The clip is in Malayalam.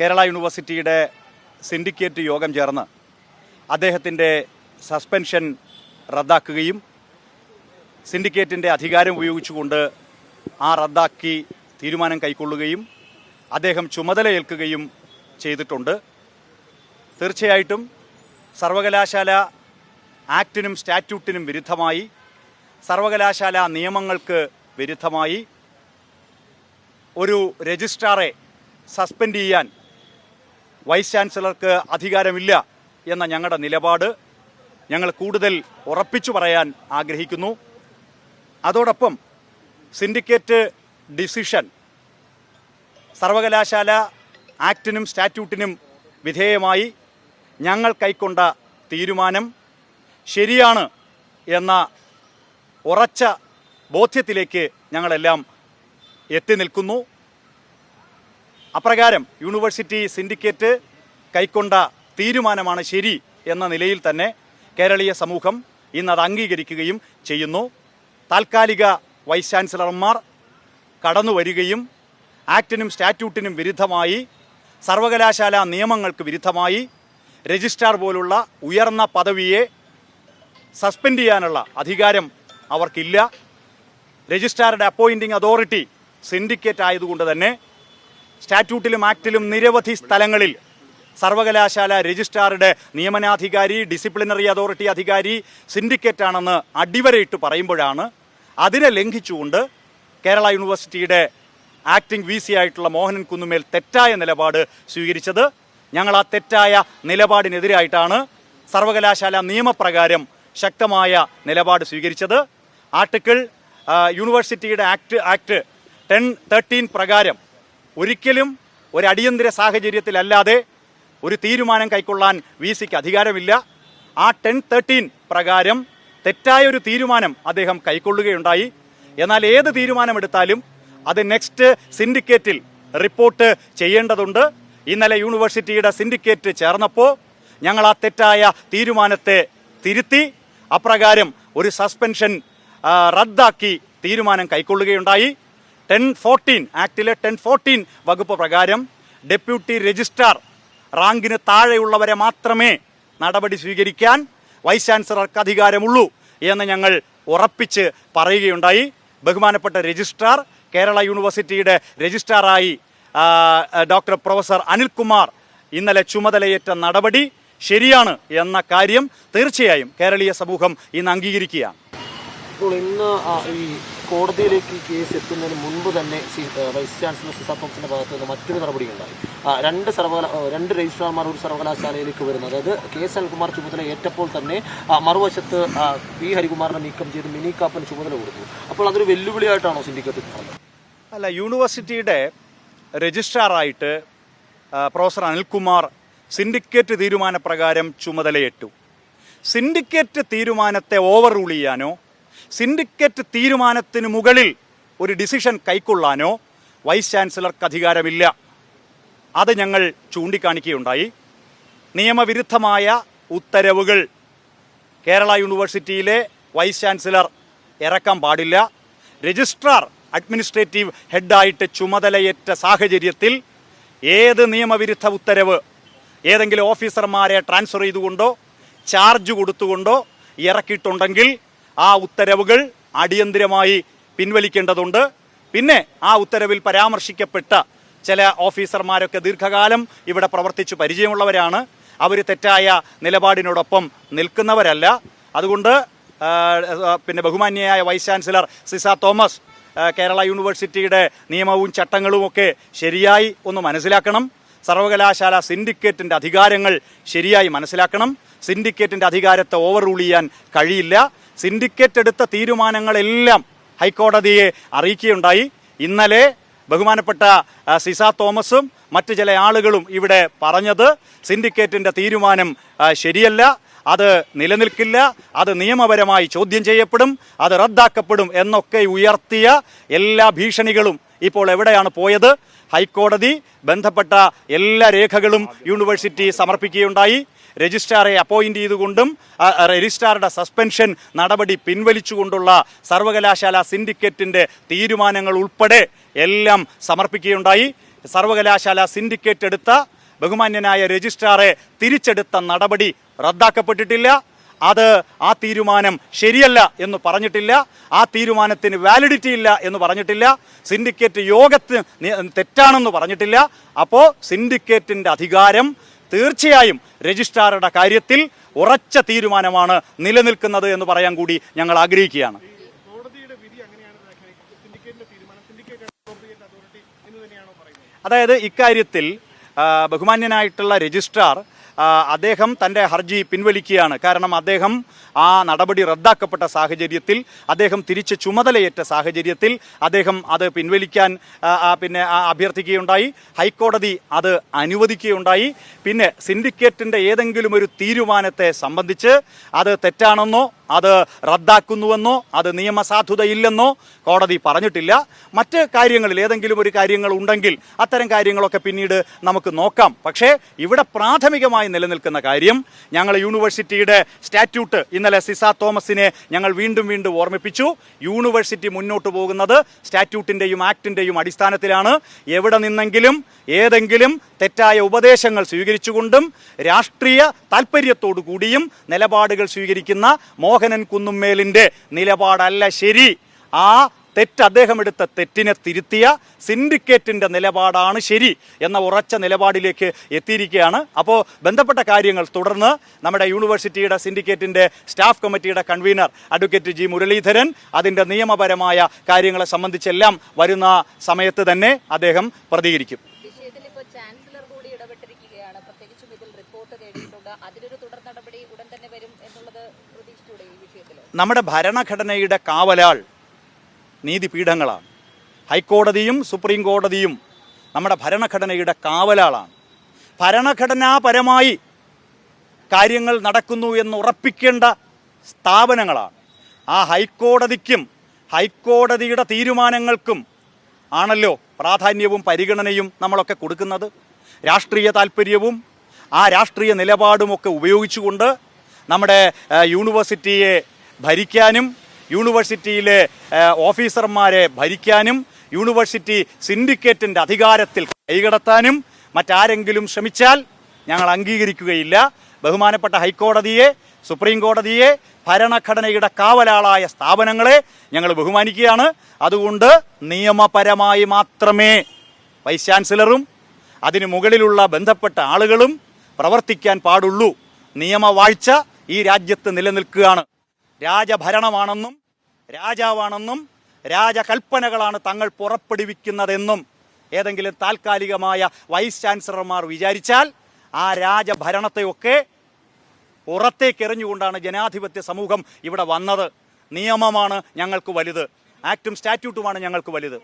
കേരള യൂണിവേഴ്സിറ്റിയുടെ സിൻഡിക്കേറ്റ് യോഗം ചേർന്ന് അദ്ദേഹത്തിന്റെ സസ്പെൻഷൻ റദ്ദാക്കുകയും സിൻഡിക്കേറ്റിന്റെ അധികാരം ഉപയോഗിച്ചുകൊണ്ട് ആ റദ്ദാക്കി തീരുമാനം കൈക്കൊള്ളുകയും അദ്ദേഹം ചുമതലയേൽക്കുകയും ചെയ്തിട്ടുണ്ട്. തീർച്ചയായിട്ടും സർവകലാശാല ആക്ടിനും സ്റ്റാറ്റ്യൂട്ടിനും വിരുദ്ധമായി സർവകലാശാല നിയമങ്ങൾക്ക് വിരുദ്ധമായി ഒരു രജിസ്ട്രാറെ സസ്പെൻഡ് ചെയ്യാൻ വൈസ് ചാൻസലർക്ക് അധികാരമില്ല എന്ന ഞങ്ങളുടെ നിലപാട് ഞങ്ങൾ കൂടുതൽ ഉറപ്പിച്ചു പറയാൻ ആഗ്രഹിക്കുന്നു. അതോടൊപ്പം സിൻഡിക്കേറ്റ് ഡിസിഷൻ സർവകലാശാല ആക്ടിനും സ്റ്റാറ്റ്യൂട്ടിനും വിധേയമായി ഞങ്ങൾ കൈക്കൊണ്ട തീരുമാനം ശരിയാണ് എന്ന ഉറച്ച ബോധ്യത്തിലേക്ക് ഞങ്ങളെല്ലാം എത്തി നിൽക്കുന്നു. അപ്രകാരം യൂണിവേഴ്സിറ്റി സിൻഡിക്കേറ്റ് കൈക്കൊണ്ട തീരുമാനമാണ് ശരി എന്ന നിലയിൽ തന്നെ കേരളീയ സമൂഹം ഇന്ന് അത് അംഗീകരിക്കുകയും ചെയ്യുന്നു. താൽക്കാലിക വൈസ് ചാൻസലർമാർ കടന്നു വരികയും ആക്ടിനും സ്റ്റാറ്റ്യൂട്ടിനും വിരുദ്ധമായി സർവകലാശാല നിയമങ്ങൾക്ക് വിരുദ്ധമായി രജിസ്ട്രാർ പോലുള്ള ഉയർന്ന പദവിയെ സസ്പെൻഡ് ചെയ്യാനുള്ള അധികാരം അവർക്കില്ല. രജിസ്ട്രാറുടെ അപ്പോയിന്റിംഗ് അതോറിറ്റി സിൻഡിക്കേറ്റ് ആയതുകൊണ്ട് തന്നെ സ്റ്റാറ്റ്യൂട്ടിലും ആക്ടിലും നിരവധി സ്ഥലങ്ങളിൽ സർവകലാശാല രജിസ്ട്രാറുടെ നിയമനാധികാരി ഡിസിപ്ലിനറി അതോറിറ്റി അധികാരി സിൻഡിക്കേറ്റ് ആണെന്ന് അടിവരയിട്ട് പറയുമ്പോഴാണ് അതിനെ ലംഘിച്ചുകൊണ്ട് കേരള യൂണിവേഴ്സിറ്റിയുടെ ആക്ടിംഗ് വി സി ആയിട്ടുള്ള മോഹനൻ കുന്നുമേൽ തെറ്റായ നിലപാട് സ്വീകരിച്ചത്. ഞങ്ങൾ ആ തെറ്റായ നിലപാടിനെതിരായിട്ടാണ് സർവകലാശാല നിയമപ്രകാരം ശക്തമായ നിലപാട് സ്വീകരിച്ചത്. ആർട്ടിക്കിൾ യൂണിവേഴ്സിറ്റിയുടെ ആക്ട് ആക്ട് ടെൻ തേർട്ടീൻ പ്രകാരം ഒരിക്കലും ഒരു അടിയന്തര സാഹചര്യത്തിലല്ലാതെ ഒരു തീരുമാനം കൈക്കൊള്ളാൻ വി സിക്ക് അധികാരമില്ല. ആ ടെൻ തേർട്ടീൻ പ്രകാരം തെറ്റായ ഒരു തീരുമാനം അദ്ദേഹം കൈക്കൊള്ളുകയുണ്ടായി. എന്നാൽ ഏത് തീരുമാനമെടുത്താലും അത് നെക്സ്റ്റ് സിൻഡിക്കേറ്റിൽ റിപ്പോർട്ട് ചെയ്യേണ്ടതുണ്ട്. ഇന്നലെ യൂണിവേഴ്സിറ്റിയുടെ സിൻഡിക്കേറ്റ് ചേർന്നപ്പോൾ ഞങ്ങൾ ആ തെറ്റായ തീരുമാനത്തെ തിരുത്തി അപ്രകാരം ഒരു സസ്പെൻഷൻ റദ്ദാക്കി തീരുമാനം കൈക്കൊള്ളുകയുണ്ടായി. ടെൻ ഫോർട്ടീൻ ആക്ടിലെ ടെൻ ഫോർട്ടീൻ വകുപ്പ് പ്രകാരം ഡെപ്യൂട്ടി രജിസ്ട്രാർ റാങ്കിന് താഴെയുള്ളവരെ മാത്രമേ നടപടി സ്വീകരിക്കാൻ വൈസ് ചാൻസലർക്ക് അധികാരമുള്ളൂ എന്ന് ഞങ്ങൾ ഉറപ്പിച്ച് പറയുകയുണ്ടായി. ബഹുമാനപ്പെട്ട രജിസ്ട്രാർ കേരള യൂണിവേഴ്സിറ്റിയുടെ രജിസ്ട്രാറായി ഡോക്ടർ പ്രൊഫസർ അനിൽകുമാർ ഇന്നലെ ചുമതലയേറ്റ നടപടി ശരിയാണ് എന്ന കാര്യം തീർച്ചയായും കേരളീയ സമൂഹം ഇന്ന് അംഗീകരിക്കുകയാണ്. ഇപ്പോൾ ഇന്ന് ഈ കോടതിയിലേക്ക് കേസ് എത്തുന്നതിന് മുൻപ് തന്നെ വൈസ് ചാൻസലർ സിസാ തോമസിന്റെ ഭാഗത്ത് നിന്ന് മറ്റൊരു നടപടിയുണ്ടായി. രണ്ട് സർവകല രണ്ട് രജിസ്ട്രാർമാർ ഒരു സർവകലാശാലയിലേക്ക് വരുന്നത് അതായത് കെ എസ് അനിൽകുമാർ ചുമതല ഏറ്റപ്പോൾ തന്നെ മറുവശത്ത് പി ഹരികുമാറിനെ നീക്കം ചെയ്ത് മിനി കാപ്പന് ചുമതല കൊടുത്തു. അപ്പോൾ അതൊരു വെല്ലുവിളിയായിട്ടാണോ സിൻഡിക്കേറ്റ് അല്ല യൂണിവേഴ്സിറ്റിയുടെ രജിസ്ട്രാറായിട്ട് പ്രൊഫസർ അനിൽകുമാർ സിൻഡിക്കേറ്റ് തീരുമാനപ്രകാരം ചുമതലയേറ്റു. സിൻഡിക്കേറ്റ് തീരുമാനത്തെ ഓവർ റൂൾ ചെയ്യാനോ സിൻഡിക്കേറ്റ് തീരുമാനത്തിന് മുകളിൽ ഒരു ഡിസിഷൻ കൈക്കൊള്ളാനോ വൈസ് ചാൻസലർക്ക് അധികാരമില്ല. അത് ഞങ്ങൾ ചൂണ്ടിക്കാണിക്കുകയുണ്ടായി. നിയമവിരുദ്ധമായ ഉത്തരവുകൾ കേരള യൂണിവേഴ്സിറ്റിയിലെ വൈസ് ചാൻസലർ ഇറക്കാൻ പാടില്ല. രജിസ്ട്രാർ അഡ്മിനിസ്ട്രേറ്റീവ് ഹെഡായിട്ട് ചുമതലയേറ്റ സാഹചര്യത്തിൽ ഏത് നിയമവിരുദ്ധ ഉത്തരവ് ഏതെങ്കിലും ഓഫീസർമാരെ ട്രാൻസ്ഫർ ചെയ്തുകൊണ്ടോ ചാർജ് കൊടുത്തുകൊണ്ടോ ഇറക്കിയിട്ടുണ്ടെങ്കിൽ ആ ഉത്തരവുകൾ അടിയന്തിരമായി പിൻവലിക്കേണ്ടതുണ്ട്. പിന്നെ ആ ഉത്തരവിൽ പരാമർശിക്കപ്പെട്ട ചില ഓഫീസർമാരൊക്കെ ദീർഘകാലം ഇവിടെ പ്രവർത്തിച്ചു പരിചയമുള്ളവരാണ്. അവർ തെറ്റായ നിലപാടിനോടൊപ്പം നിൽക്കുന്നവരല്ല. അതുകൊണ്ട് പിന്നെ ബഹുമാന്യയായ vice chancellor Ciza Thomas Kerala യൂണിവേഴ്സിറ്റിയുടെ നിയമവും ചട്ടങ്ങളും ഒക്കെ ശരിയായി ഒന്ന് മനസ്സിലാക്കണം. സർവകലാശാല സിൻഡിക്കേറ്റിന്റെ അധികാരങ്ങൾ ശരിയായി മനസ്സിലാക്കണം. സിൻഡിക്കേറ്റിന്റെ അധികാരത്തെ ഓവർ റൂൾ ചെയ്യാൻ കഴിയില്ല. സിൻഡിക്കേറ്റ് എടുത്ത തീരുമാനങ്ങളെല്ലാം ഹൈക്കോടതിയെ അറിയിക്കുകയുണ്ടായി. ഇന്നലെ ബഹുമാനപ്പെട്ട സിസ തോമസും മറ്റു ചില ആളുകളും ഇവിടെ പറഞ്ഞത് സിൻഡിക്കേറ്റിന്റെ തീരുമാനം ശരിയല്ല അത് നിലനിൽക്കില്ല അത് നിയമപരമായി ചോദ്യം ചെയ്യപ്പെടും അത് റദ്ദാക്കപ്പെടും എന്നൊക്കെ ഉയർത്തിയ എല്ലാ ഭീഷണികളും ഇപ്പോൾ എവിടെയാണ് പോയത്? ഹൈക്കോടതി ബന്ധപ്പെട്ട എല്ലാ രേഖകളും യൂണിവേഴ്സിറ്റി സമർപ്പിക്കുകയുണ്ടായി. രജിസ്ട്രാറെ അപ്പോയിന്റ് ചെയ്തുകൊണ്ടും രജിസ്ട്രാറുടെ സസ്പെൻഷൻ നടപടി പിൻവലിച്ചുകൊണ്ടുള്ള സർവകലാശാല സിൻഡിക്കേറ്റിന്റെ തീരുമാനങ്ങൾ ഉൾപ്പെടെ എല്ലാം സമർപ്പിക്കുകയുണ്ടായി. സർവകലാശാല സിൻഡിക്കേറ്റ് എടുത്ത ബഹുമാന്യനായ രജിസ്ട്രാറെ തിരിച്ചെടുത്ത നടപടി റദ്ദാക്കപ്പെട്ടിട്ടില്ല. അത് ആ തീരുമാനം ശരിയല്ല എന്ന് പറഞ്ഞിട്ടില്ല. ആ തീരുമാനത്തിന് വാലിഡിറ്റി ഇല്ല എന്ന് പറഞ്ഞിട്ടില്ല. സിൻഡിക്കേറ്റ് യോഗത്തിന് തെറ്റാണെന്ന് പറഞ്ഞിട്ടില്ല. അപ്പോൾ സിൻഡിക്കേറ്റിന്റെ അധികാരം തീർച്ചയായും രജിസ്ട്രാറുടെ കാര്യത്തിൽ ഉറച്ച തീരുമാനമാണ് നിലനിൽക്കുന്നത് എന്ന് പറയാൻ കൂടി ഞങ്ങൾ ആഗ്രഹിക്കുകയാണ്. അതായത് ഇക്കാര്യത്തിൽ ബഹുമാന്യനായിട്ടുള്ള രജിസ്ട്രാർ അദ്ദേഹം തന്റെ ഹർജി പിൻവലിക്കുകയാണ്. കാരണം അദ്ദേഹം ആ നടപടി റദ്ദാക്കപ്പെട്ട സാഹചര്യത്തിൽ അദ്ദേഹം തിരിച്ച് ചുമതലയേറ്റ സാഹചര്യത്തിൽ അദ്ദേഹം അത് പിൻവലിക്കാൻ പിന്നെ അഭ്യർത്ഥിക്കുകയുണ്ടായി. ഹൈക്കോടതി അത് അനുവദിക്കുകയുണ്ടായി. പിന്നെ സിൻഡിക്കേറ്റിന്റെ ഏതെങ്കിലും ഒരു തീരുമാനത്തെ സംബന്ധിച്ച് അത് തെറ്റാണെന്നോ അത് റദ്ദാക്കുന്നുവെന്നോ അത് നിയമസാധുതയില്ലെന്നോ കോടതി പറഞ്ഞിട്ടില്ല. മറ്റ് കാര്യങ്ങളിൽ ഏതെങ്കിലും ഒരു കാര്യങ്ങൾ ഉണ്ടെങ്കിൽ അത്തരം കാര്യങ്ങളൊക്കെ പിന്നീട് നമുക്ക് നോക്കാം. പക്ഷേ ഇവിടെ പ്രാഥമികമായി നിലനിൽക്കുന്ന കാര്യം ഞങ്ങൾ യൂണിവേഴ്സിറ്റിയുടെ സ്റ്റാറ്റ്യൂട്ട് ഇന്നലെ സിസ തോമസിനെ ഞങ്ങൾ വീണ്ടും വീണ്ടും ഓർമ്മിപ്പിച്ചു. യൂണിവേഴ്സിറ്റി മുന്നോട്ട് പോകുന്നത് സ്റ്റാറ്റ്യൂട്ടിന്റെയും ആക്ടിന്റെയും അടിസ്ഥാനത്തിലാണ്. എവിടെ നിന്നെങ്കിലും ഏതെങ്കിലും തെറ്റായ ഉപദേശങ്ങൾ സ്വീകരിച്ചുകൊണ്ടും രാഷ്ട്രീയ താല്പര്യത്തോടു കൂടിയും നിലപാടുകൾ സ്വീകരിക്കുന്ന മോഹനൻ കുന്നുമ്മേലിന്റെ നിലപാടല്ല ശരി. ആ തെറ്റ് അദ്ദേഹം എടുത്ത തെറ്റിനെ തിരുത്തിയ സിൻഡിക്കേറ്റിന്റെ നിലപാടാണ് ശരി എന്ന ഉറച്ച നിലപാടിലേക്ക് എത്തിയിരിക്കുകയാണ്. അപ്പോൾ ബന്ധപ്പെട്ട കാര്യങ്ങൾ തുടർന്ന് നമ്മുടെ യൂണിവേഴ്സിറ്റിയുടെ സിൻഡിക്കേറ്റിന്റെ staff committee convener advocate G Muraleedharan അതിന്റെ നിയമപരമായ കാര്യങ്ങളെ സംബന്ധിച്ചെല്ലാം വരുന്ന സമയത്ത് തന്നെ അദ്ദേഹം പ്രതികരിക്കും. അതിനൊരു തുടർ നടപടി ഉടൻ തന്നെ വരും എന്നുള്ളത് നമ്മുടെ ഭരണഘടനയുടെ കാവലാൾ നീതിപീഠങ്ങളാണ്. ഹൈക്കോടതിയും സുപ്രീം കോടതിയും നമ്മുടെ ഭരണഘടനയുടെ കാവലാളാണ്. ഭരണഘടനാപരമായി കാര്യങ്ങൾ നടക്കുന്നു എന്ന് ഉറപ്പിക്കേണ്ട സ്ഥാപനങ്ങളാണ്. ആ ഹൈക്കോടതിക്കും ഹൈക്കോടതിയുടെ തീരുമാനങ്ങൾക്കും ആണല്ലോ പ്രാധാന്യവും പരിഗണനയും നമ്മളൊക്കെ കൊടുക്കുന്നത്. രാഷ്ട്രീയ താല്പര്യവും ആ രാഷ്ട്രീയ നിലപാടുമൊക്കെ ഉപയോഗിച്ചുകൊണ്ട് നമ്മുടെ യൂണിവേഴ്സിറ്റിയെ ഭരിക്കാനും യൂണിവേഴ്സിറ്റിയിലെ ഓഫീസർമാരെ ഭരിക്കാനും യൂണിവേഴ്സിറ്റി സിൻഡിക്കേറ്റിന്റെ അധികാരത്തിൽ കൈകടത്താനും മറ്റാരെങ്കിലും ശ്രമിച്ചാൽ ഞങ്ങൾ അംഗീകരിക്കുകയില്ല. ബഹുമാനപ്പെട്ട ഹൈക്കോടതിയെ സുപ്രീം കോടതിയെ ഭരണഘടനയുടെ കാവലാളായ സ്ഥാപനങ്ങളെ ഞങ്ങൾ ബഹുമാനിക്കുകയാണ്. അതുകൊണ്ട് നിയമപരമായി മാത്രമേ വൈസ് ചാൻസലറും അതിന് മുകളിലുള്ള ബന്ധപ്പെട്ട ആളുകളും പ്രവർത്തിക്കാൻ പാടുള്ളൂ. നിയമവാഴ്ച ഈ രാജ്യത്ത് നിലനിൽക്കുകയാണ്. രാജഭരണമാണെന്നും രാജാവാണെന്നും രാജകൽപ്പനകളാണ് തങ്ങൾ പുറപ്പെടുവിക്കുന്നതെന്നും ഏതെങ്കിലും താൽക്കാലികമായ വൈസ് ചാൻസലർമാർ വിചാരിച്ചാൽ ആ രാജഭരണത്തെയൊക്കെ പുറത്തേക്ക് എറിഞ്ഞുകൊണ്ടാണ് ജനാധിപത്യ സമൂഹം ഇവിടെ വന്നത്. നിയമമാണ് ഞങ്ങൾക്ക് വലുത്. ആക്ടും സ്റ്റാറ്റ്യൂട്ടുമാണ് ഞങ്ങൾക്ക് വലുത്.